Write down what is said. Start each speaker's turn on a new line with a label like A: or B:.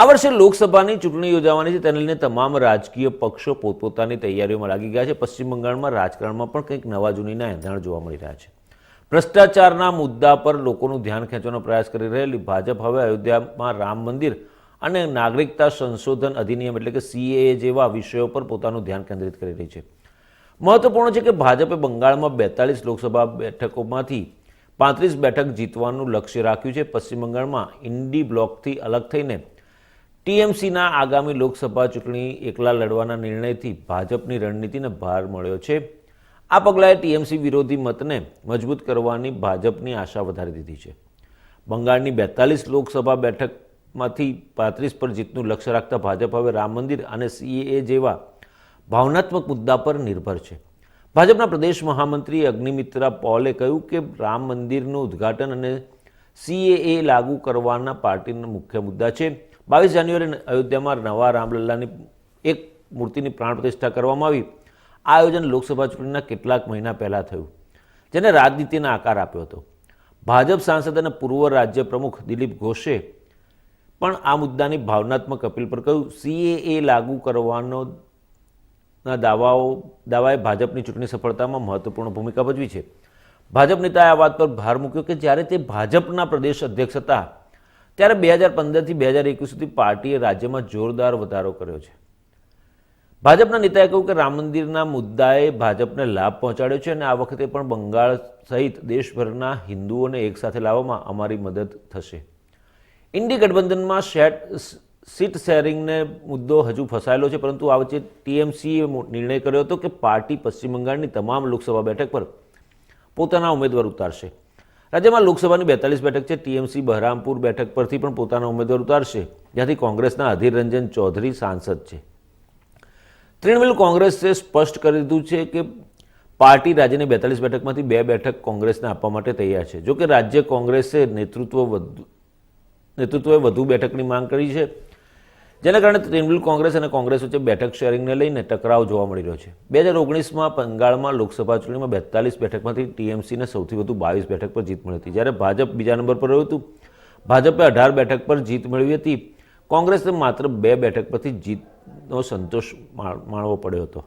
A: આ વર્ષે લોકસભાની ચૂંટણી યોજાવાની છે. તેને લઈને તમામ રાજકીય પક્ષો પોતપોતાની તૈયારીઓમાં લાગી ગયા છે. પશ્ચિમ બંગાળમાં રાજકારણમાં પણ કંઈક નવા જૂનીના એંધાણ જોવા મળી રહ્યા છે. ભ્રષ્ટાચારના મુદ્દા પર લોકોનું ધ્યાન ખેંચવાનો પ્રયાસ કરી રહેલી ભાજપ હવે અયોધ્યામાં રામ મંદિર અને નાગરિકતા સંશોધન અધિનિયમ એટલે કે સીએએ જેવા વિષયો પર પોતાનું ધ્યાન કેન્દ્રિત કરી રહી છે. મહત્વપૂર્ણ છે કે ભાજપે બંગાળમાં બેતાલીસ લોકસભા બેઠકોમાંથી પાંત્રીસ બેઠક જીતવાનું લક્ષ્ય રાખ્યું છે. પશ્ચિમ બંગાળમાં ઇન્ડી બ્લોકથી અલગ થઈને ટીએમસીના આગામી લોકસભા ચૂંટણી એકલા લડવાના નિર્ણયથી ભાજપની રણનીતિને ભાર મળ્યો છે. આ પગલાએ ટીએમસી વિરોધી મતને મજબૂત કરવાની ભાજપની આશા વધારી દીધી છે. બંગાળની બેતાલીસ લોકસભા બેઠકમાંથી પાંત્રીસ પર જીતનું લક્ષ્ય રાખતા ભાજપ હવે રામ મંદિર અને સીએએ જેવા ભાવનાત્મક મુદ્દા પર નિર્ભર છે. ભાજપના પ્રદેશ મહામંત્રી અગ્નિમિત્રા પોલે કહ્યું કે રામ મંદિરનું ઉદ્ઘાટન અને સીએએ લાગુ કરવાના પાર્ટીના મુખ્ય મુદ્દા છે. બાવીસ જાન્યુઆરી અયોધ્યામાં નવા રામલલ્લાની એક મૂર્તિની પ્રાણ પ્રતિષ્ઠા કરવામાં આવી. આ આયોજન લોકસભા ચૂંટણીના કેટલાક મહિના પહેલાં થયું, જેને રાજનીતિના આકાર આપ્યો હતો. ભાજપ સાંસદ અને પૂર્વ રાજ્ય પ્રમુખ દિલીપ ઘોષે પણ આ મુદ્દાની ભાવનાત્મક અપીલ પર કહ્યું, સીએએ લાગુ કરવાનો ના દાવાઓ, દાવાએ ભાજપની ચૂંટણી સફળતામાં મહત્વપૂર્ણ ભૂમિકા ભજવી છે. ભાજપ નેતાએ આ વાત પર ભાર મૂક્યો કે જ્યારે તે ભાજપના પ્રદેશ અધ્યક્ષ હતા ત્યારે બે હજાર પંદરથી બે હજાર એકવીસ સુધી પાર્ટીએ રાજ્યમાં જોરદાર વધારો કર્યો છે. ભાજપના નેતાએ કહ્યું કે રામ મંદિરના મુદ્દાએ ભાજપને લાભ પહોંચાડ્યો છે અને આ વખતે પણ બંગાળ સહિત દેશભરના હિન્દુઓને એકસાથે લાવવામાં અમારી મદદ થશે. ઇન્ડી ગઠબંધનમાં શેટ સીટ શેરિંગને મુદ્દો હજુ ફસાયેલો છે, પરંતુ આ વચ્ચે ટીએમસીએ નિર્ણય કર્યો હતો કે પાર્ટી પશ્ચિમ બંગાળની તમામ લોકસભા બેઠક પર પોતાના ઉમેદવાર ઉતારશે. રાજ્યમાં લોકસભાની બેતાલીસ બેઠક છે. ટીએમસી બહરામપુર બેઠક પરથી પણ પોતાના ઉમેદવાર ઉતારશે. જ્યાંથી કોંગ્રેસના અધીર રંજન ચૌધરી સાંસદ છે. તૃણમૂલ કોંગ્રેસે સ્પષ્ટ કરી દીધું છે કે પાર્ટી રાજ્યની બેતાલીસ બેઠકમાંથી બે બેઠક કોંગ્રેસને આપવા માટે તૈયાર છે. જોકે રાજ્ય કોંગ્રેસે નેતૃત્વ વધુ નેતૃત્વએ વધુ બેઠકની માંગ કરી છે. જેના કારણે તૃણમૂલ કોંગ્રેસ અને કોંગ્રેસ વચ્ચે બેઠક શેરિંગને લઈને ટકરાવ જોવા મળી રહ્યો છે. બે હજાર ઓગણીસમાં બંગાળમાં લોકસભા ચૂંટણીમાં બેતાલીસ બેઠકમાંથી ટીએમસીને સૌથી વધુ બાવીસ બેઠક પર જીત મળી હતી. જ્યારે ભાજપ બીજા નંબર પર રહ્યું હતું, ભાજપે અઢાર બેઠક પર જીત મેળવી હતી. કોંગ્રેસને માત્ર બે બેઠક પરથી જીતનો સંતોષ માણ- માણવો પડ્યો હતો.